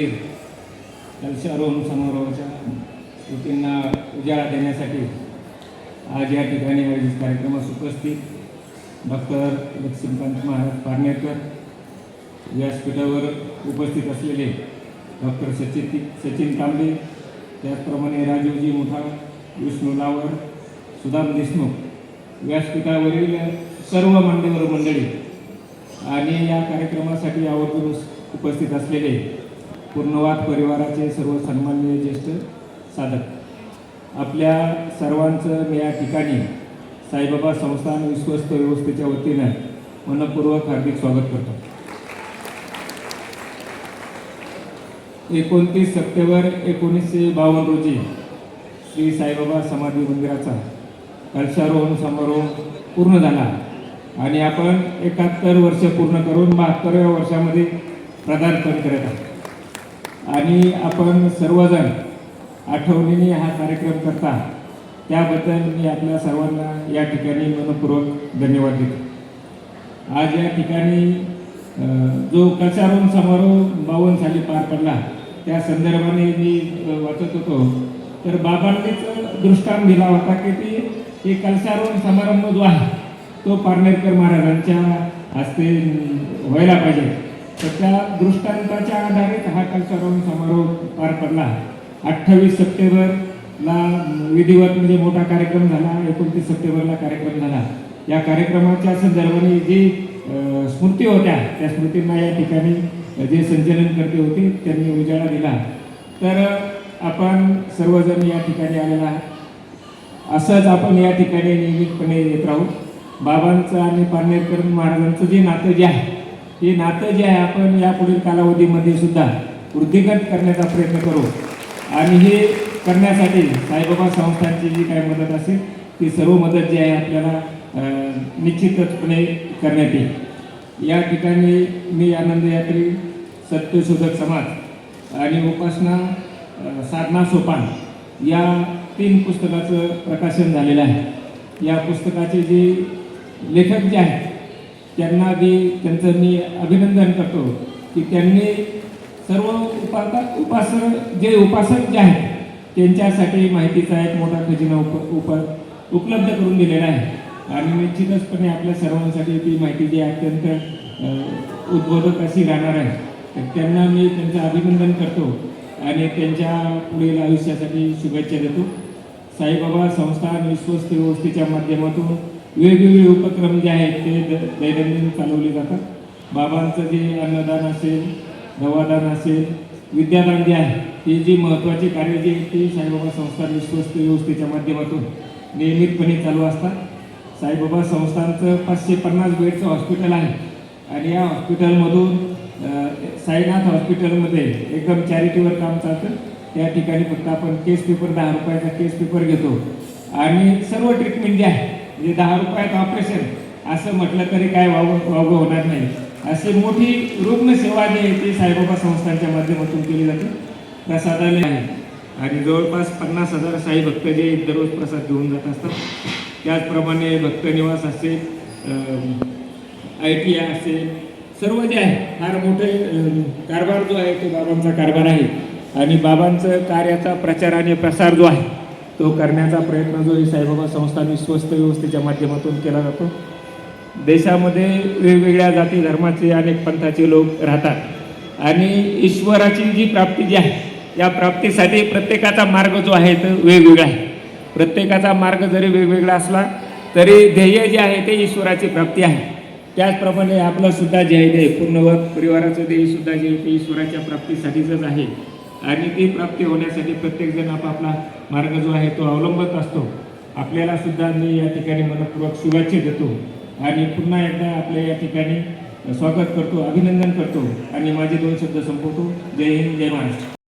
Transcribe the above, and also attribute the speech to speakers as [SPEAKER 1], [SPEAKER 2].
[SPEAKER 1] मंदिर कलशारोहण समारोहाच्या कृतींना उजाळा देण्यासाठी आज या ठिकाणी आयोजित कार्यक्रमास उपस्थित डॉक्टर लक्ष्मीकांत महाराज पारनेरकर. व्यासपीठावर उपस्थित असलेले डॉक्टर सचिन सचिन तांबे त्याचप्रमाणे राजीवजी मुठा विष्णू लावर सुदाम देशमुख व्यासपीठावरील सर्व मान्यवर मंडळी आणि या कार्यक्रमासाठी आवर्जून उपस्थित असलेले पूर्णवाद परिवाराचे सर्व सन्माननीय ज्येष्ठ साधक. आपल्या सर्वांचं या ठिकाणी साईबाबा संस्थान विश्वस्त व्यवस्थेच्या वतीनं मनपूर्वक हार्दिक स्वागत करतो. एकोणतीस सप्टेंबर एकोणीसशे बावन्न रोजी श्री साईबाबा समाधी मंदिराचा कलशारोहण समारोह पूर्ण झाला आणि आपण एकाहत्तर वर्ष पूर्ण करून बहात्तराव्या वर्षामध्ये पदार्पण करत आहोत आणि आपण सर्वजण आठवणीने हा कार्यक्रम करता. त्याबद्दल मी आपल्या सर्वांना या ठिकाणी मनपूर्वक धन्यवाद देतो. आज या ठिकाणी जो कचारून समारोह बावन्न साली पार पडला त्या संदर्भाने मी वाचत होतो. तर बाबांनीच दृष्टांत दिला होता की ती हे कलशारोहण समारंभ जो आहे तो पारनेरकर महाराजांच्या हस्ते व्हायला पाहिजे. तर त्या दृष्टांताच्या आधारित हा कलशारोहण समारोह पार पडला. अठ्ठावीस सप्टेंबरला विधिवत म्हणजे मोठा कार्यक्रम झाला एकोणतीस सप्टेंबरला कार्यक्रम झाला. या कार्यक्रमाच्या संदर्भाने जी स्मृती होत्या त्या स्मृतींना या ठिकाणी जे संचलन करते होते त्यांनी उजाळा दिला. तर आपण सर्वजण या ठिकाणी आलेला आहात. असंच आपण या ठिकाणी नियमितपणे येत राहू. बाबांचं आणि पारनेरकर महाराजांचं जे नातं जे आहे हे नातं जे आहे आपण यापुढील कालावधीमध्ये सुद्धा वृद्धिंगत करण्याचा प्रयत्न करू. आणि हे करण्यासाठी साईबाबा संस्थांची जी काय मदत असेल ती सर्व मदत जी आहे आपल्याला निश्चितपणे निश्चितचपणे करण्यात येईल. या ठिकाणी मी आनंद यात्री सत्यशोधक समाज आणि उपासना साधना सोपान या तीन पुस्तकाचं प्रकाशन झालेलं आहे. या पुस्तकाचे जे लेखक जे आहेत त्यांना जे त्यांचं मी अभिनंदन करतो की त्यांनी सर्व उपासक उपासक जे उपासक जे आहेत त्यांच्यासाठी माहितीचा एक मोठा खजिना उप उप उपलब्ध करून दिलेला आहे. आणि निश्चितचपणे आपल्या सर्वांसाठी ती माहिती जी आहे अत्यंत उद्बोधक अशी राहणार आहे. तर त्यांना मी त्यांचं अभिनंदन करतो आणि त्यांच्या पुढील आयुष्यासाठी शुभेच्छा देतो. साईबाबा संस्थान विश्वस्त व्यवस्थेच्या माध्यमातून वेगवेगळे उपक्रम जे आहेत ते द- दैनंदिन चालवले जातात. बाबांचं जे अन्नदान असेल दवादान असेल विद्यादान जे आहे ते जी महत्त्वाची कार्य जी आहेत ती साईबाबा संस्थान विश्वस्त व्यवस्थेच्या माध्यमातून नियमितपणे चालू असतात. साईबाबा संस्थांचं पाचशे पन्नास बेडचं हॉस्पिटल आहे आणि या हॉस्पिटलमधून साईनाथ हॉस्पिटलमध्ये एकदम चॅरिटीवर काम चालतं. त्या ठिकाणी फक्त आपण केस पेपर दहा रुपयाचा केस पेपर घेतो. आणि सर्व ट्रीटमेंट जे आहे म्हणजे दहा रुपयात ऑपरेशन असं म्हटलं तरी काय वाव वावगं होणार नाही. अशी मोठी रुग्णसेवा जी आहे ती साईबाबा संस्थांच्या माध्यमातून केली जाते. प्रसादालय आहे. आणि जवळपास पन्नास हजार साई भक्त जे दररोज प्रसाद घेऊन जात असतात. त्याचप्रमाणे भक्तनिवास असे असेल आय टी आय असेल सर्व जे आहे फार मोठे कारभार जो आहे तो बाबांचा कारभार आहे. आणि बाबांचं कार्याचा प्रचार आणि प्रसार जो आहे तो करण्याचा प्रयत्न जो आहे साईबाबा संस्था विश्वस्त व्यवस्थेच्या माध्यमातून केला जातो. देशामध्ये वेगवेगळ्या जाती धर्माचे अनेक पंथाचे लोक राहतात. आणि ईश्वराची जी प्राप्ती जी आहे या प्राप्तीसाठी प्रत्येकाचा मार्ग जो आहे तो वेगवेगळा आहे. प्रत्येकाचा मार्ग जरी वेगवेगळा असला तरी ध्येय जे आहे ते ईश्वराची प्राप्ती आहे. त्याचप्रमाणे आपलंसुद्धा जे आहे ते पूर्णवत परिवाराचं ध्येयसुद्धा जे आहे ते ईश्वराच्या प्राप्तीसाठीचंच आहे. आणि ती प्राप्ती होण्यासाठी प्रत्येकजण आपापला मार्ग जो आहे तो अवलंबत असतो. आपल्याला सुद्धा मी या ठिकाणी मनपूर्वक शुभेच्छा देतो आणि पुन्हा एकदा आपल्या या ठिकाणी स्वागत करतो अभिनंदन करतो आणि माझे दोन शब्द संपवतो. जय हिंद जय महाराष्ट्र.